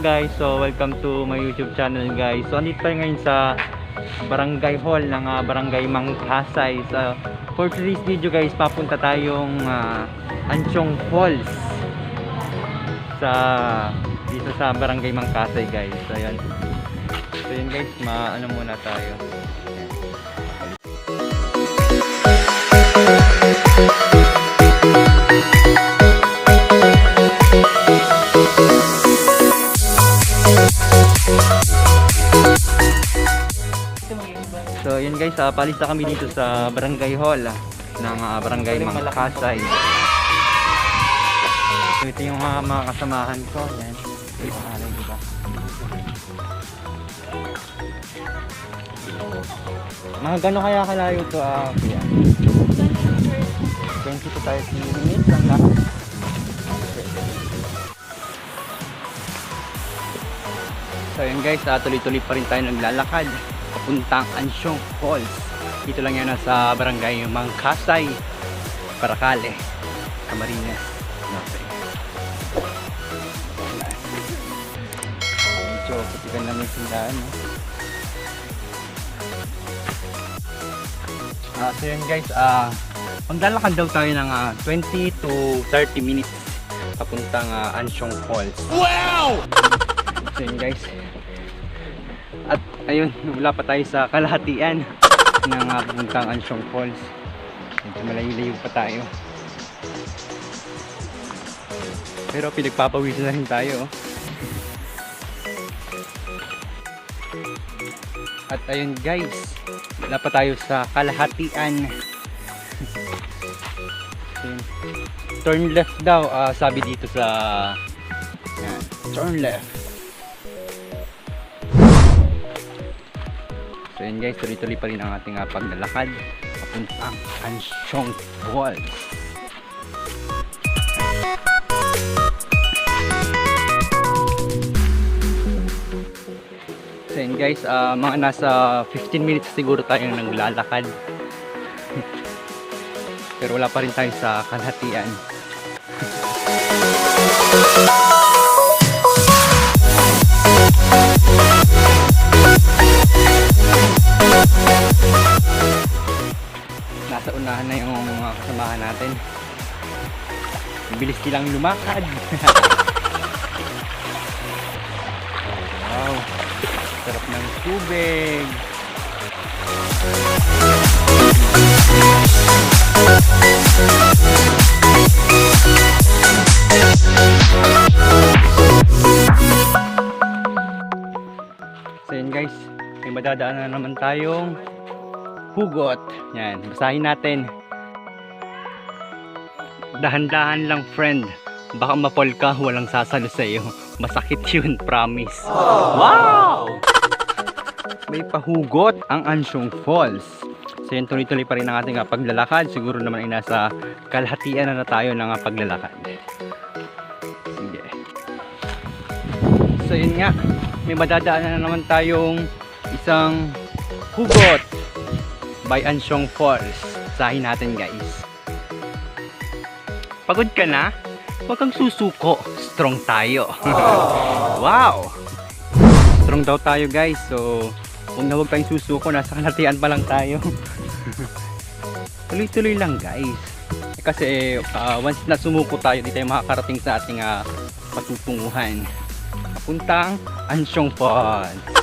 guys? So welcome to my YouTube channel guys. So andito tayo ngayon sa Barangay Hall ng ah, Barangay Mangkasay. So for today's video guys, papunta tayong uh, Anchong Falls sa dito sa Barangay Mangkasay guys. So ayan. So yun guys, maano muna tayo. Uh, palista kami dito sa Barangay Hall ah, ng ah, Barangay Mangkasay. So ito yung mga, mga kasamahan ko. Yan. Ito yung pangalan, di ba? Mga gano'n kaya kalayo to ah, kuya? 20 to 30 minutes lang lahat. So yun guys, ah, tuloy-tuloy pa rin tayo naglalakad papuntang Ansyong Falls. Dito lang yan sa barangay Mangkasay, Paracale, Camarines. Norte. Medyo putikan lang yung sindaan. No? Ah, so yun guys, ah maglalakad daw tayo ng ah, 20 to 30 minutes papuntang ah, Ansyong Falls. Wow! So yun guys. Ayun, wala pa tayo sa kalahatian ng uh, puntang Ansyong Falls. Medyo malayo-layo pa tayo. Pero pinagpapawisan na rin tayo. oh. At ayun guys, wala pa tayo sa kalahatian. Turn left daw, ah, sabi dito sa... Yan, turn left. Yun guys, tuloy-tuloy pa rin ang ating uh, paglalakad papuntang Ansyong Falls. So yun guys, ah, mga nasa 15 minutes siguro tayo naglalakad. Pero wala pa rin tayo sa kalahatian. nasa unahan na yung mga kasamahan natin. Bilis silang lumakad. wow. Sarap ng tubig. So may madadaanan na naman tayong hugot. Yan, basahin natin. Dahan-dahan lang friend. Baka mapol ka, walang sasalo sa iyo. Masakit yun, promise. Wow! May pahugot ang Ansyong Falls. So yun, tuloy-tuloy pa rin ang ating ah, paglalakad. Siguro naman ay nasa kalahatian na na tayo ng ah, paglalakad. Sige. So yun nga, may madadaanan na naman tayong isang hugot by Ansyong Falls. Sahin natin guys. Pagod ka na? Huwag kang susuko. Strong tayo. wow! Strong daw tayo guys. So, huwag na huwag tayong susuko. Nasa kalatian pa lang tayo. Tuloy-tuloy lang guys. Eh, Kasi ah, once na sumuko tayo, di tayo makakarating sa ating ah, patutunguhan. Papuntang Ansyong Falls.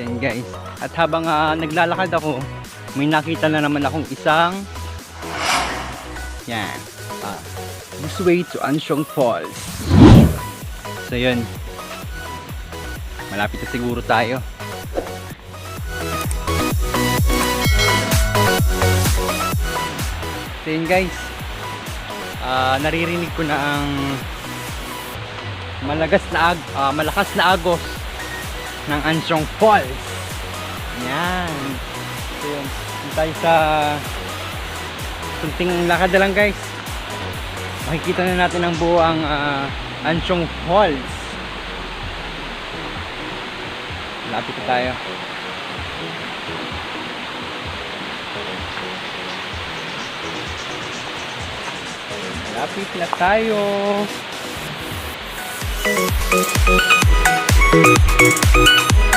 Yan guys. At habang ah, naglalakad ako, may nakita na naman akong isang yan. Ah, this way to Ansyong Falls. So yun. Malapit na siguro tayo. So yun guys. Ah, naririnig ko na ang malagas na ag ah, malakas na agos ng Ansyong Falls. Yan. So yun. Tayo sa kunting lakad na lang guys. Makikita na natin ang buo ang ah, Ansyong Falls. Lapit na tayo. Lapit na tayo. Música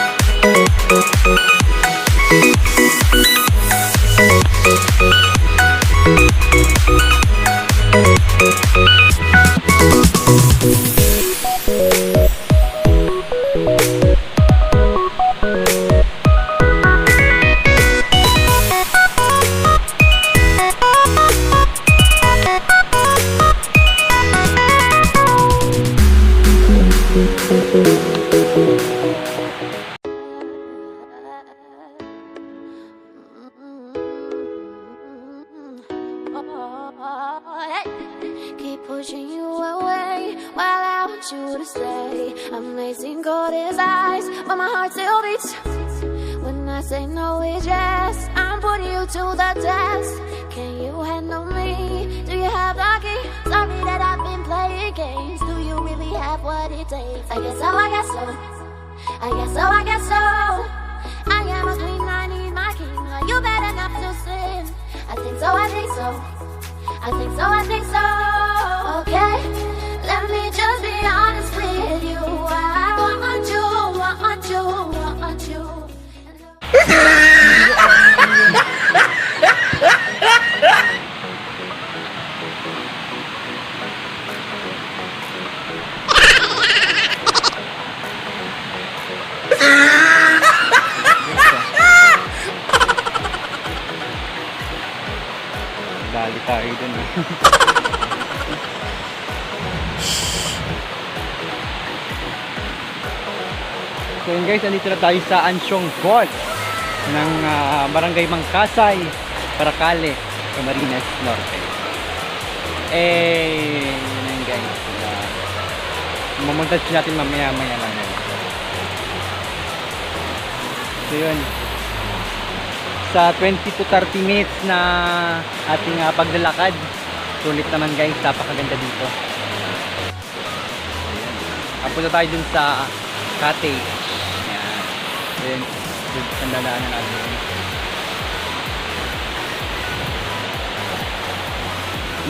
what it takes? I guess so, I guess so. I guess so, I guess so. I am a queen, I need my king. Are you better not to sin? I think so, I think so. I think so, I think so. Okay, let me just be honest with you. I want you, want you, want you. so yun guys, andito na tayo sa Ansyong Falls ng ah, Barangay Mangkasay, Paracale, Camarines Norte. Eh, yun yun guys. Uh, mamontage natin mamaya maya lang yun. So yun, sa 20 to 30 minutes na ating uh, paglalakad. Sulit naman guys, napakaganda dito. Apunta tayo dun sa cottage. Yan. Then, dun sa dadaanan natin.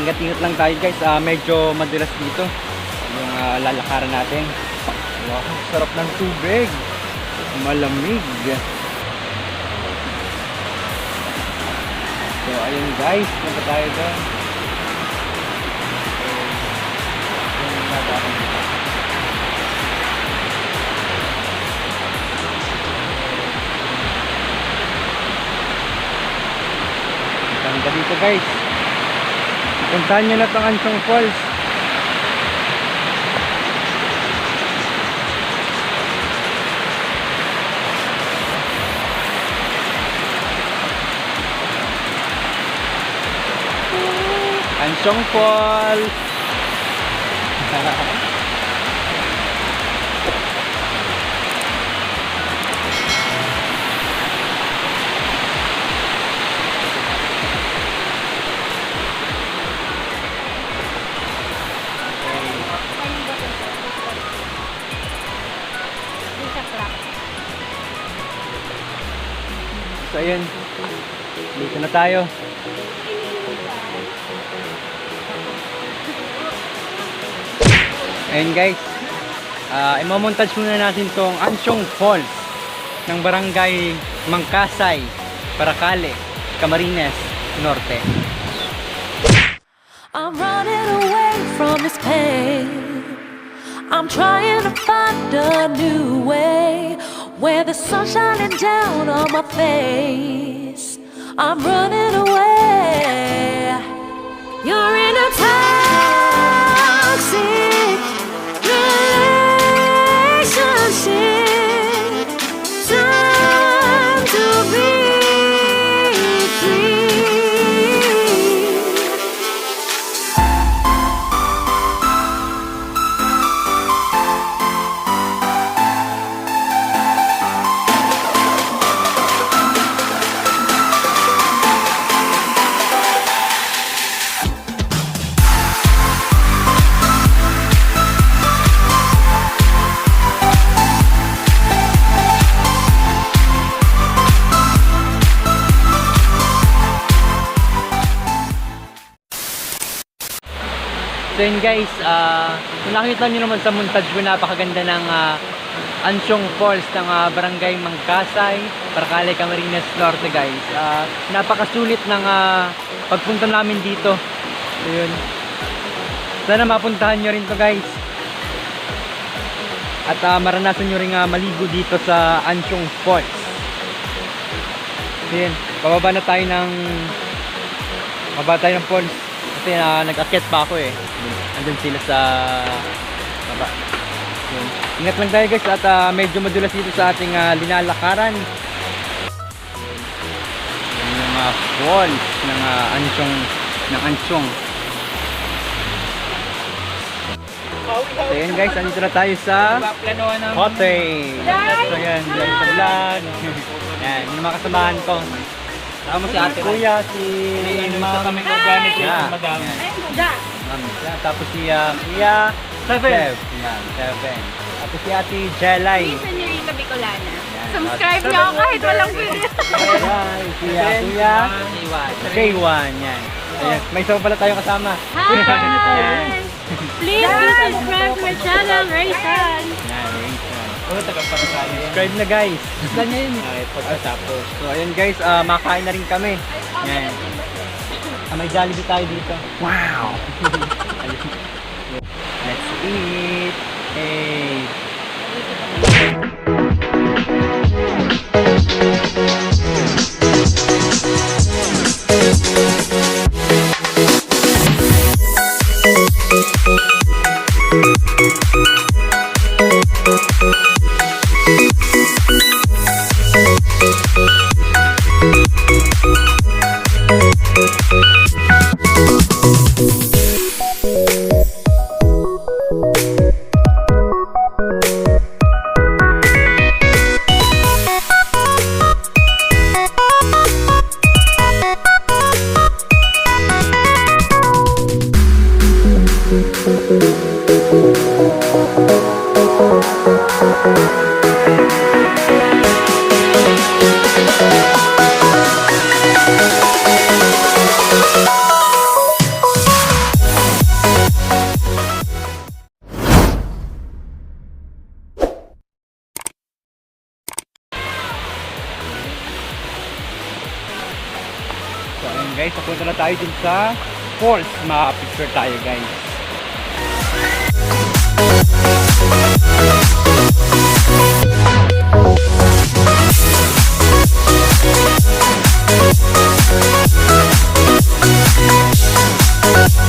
Ingat-ingat lang tayo guys, ah, medyo madulas dito. Yung ah, lalakaran natin. Wow, sarap ng tubig. Malamig. So, ayun guys, punta tayo doon. Ganda dito guys. Puntahan nyo na itong Ansyong Falls. Ansyong Falls. tayo. Ayun guys, uh, imamontage muna natin tong Ansyong Falls ng Barangay Mangkasay, Paracale, Camarines Norte. I'm running away from this pain. I'm trying to find a new way where the sun's shining down on my face. I'm running away. You're in a toxic Yun guys, kung nakita nyo naman sa montage ko, napakaganda ng ah, Ansyong Falls ng ah, Barangay Mangkasay, Paracale, Camarines Norte guys. Ah, napakasulit ng ah, pagpunta namin dito. So yun. Sana mapuntahan nyo rin to guys. At ah, maranasan nyo rin ah, maligo dito sa Ansyong Falls. So bababa na tayo ng bababa tayo ng falls. Kasi uh, nag-akit pa ako eh. Andun sila sa baba. Yun. Ingat lang tayo guys at ah, medyo madulas dito sa ating ah, linalakaran. Yan yung mga falls ng uh, ansyong ng ansyong. So yun guys, andito na tayo sa hotel. So yan, yan sa vlog. yan, yung mga kasamahan ko. Tama si ate. Kuya, si Ma'am. kami yeah. Madam. Ma'am, yeah. Tapos si uh, Kuya. Seven. Yan, Seven. Tapos si ate Jelay. Senorita Bicolana. Yan. Subscribe niyo ako kahit walang video. Jelay. Si uh, Kuya. J1. Yan. Ayan. May isa pa pala tayong kasama. Hi! Please do subscribe to my channel, Raysan. Yan, Rachel. Oh, Subscribe na guys. Yun? Okay, pagkatapos. So, ayun guys, ah, makain na rin kami. Yan. Ah, may Jollibee tayo dito. Wow! Let's eat! Hey! Tayo dun sa falls. Maka-picture tayo guys. Hey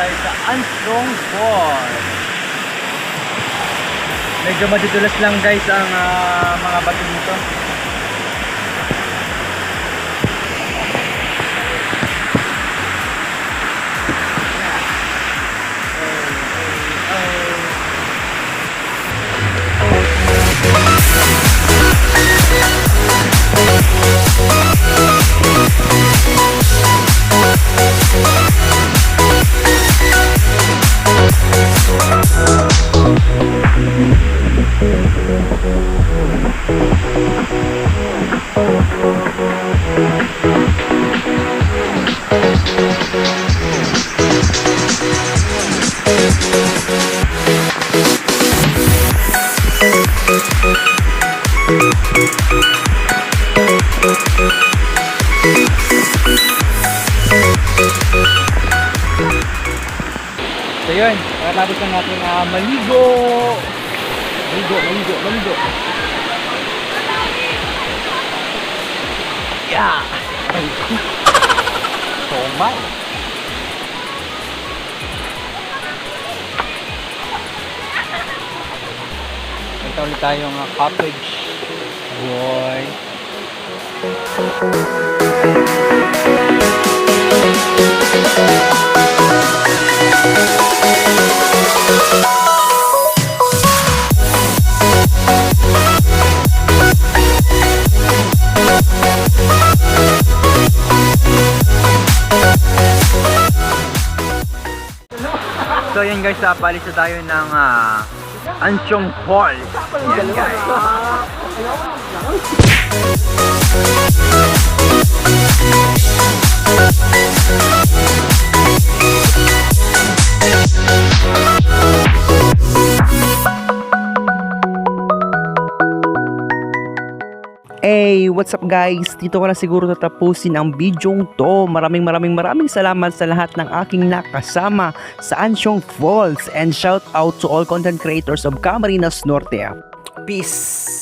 tayo sa Anslong Fall. Medyo madudulas lang guys ang uh, mga bato nito. We'll be right. Maligo, maligo. Yeah! Ay, ulit tayong uh, cottage. Boy. So yun guys, uh, palis na tayo ng uh, Anchong Falls. Yan guys. Hey, what's up guys? Dito ko na siguro tatapusin ang bidyong to. Maraming maraming maraming salamat sa lahat ng aking nakasama sa Ansyong Falls and shout out to all content creators of Camarines Norte. Peace!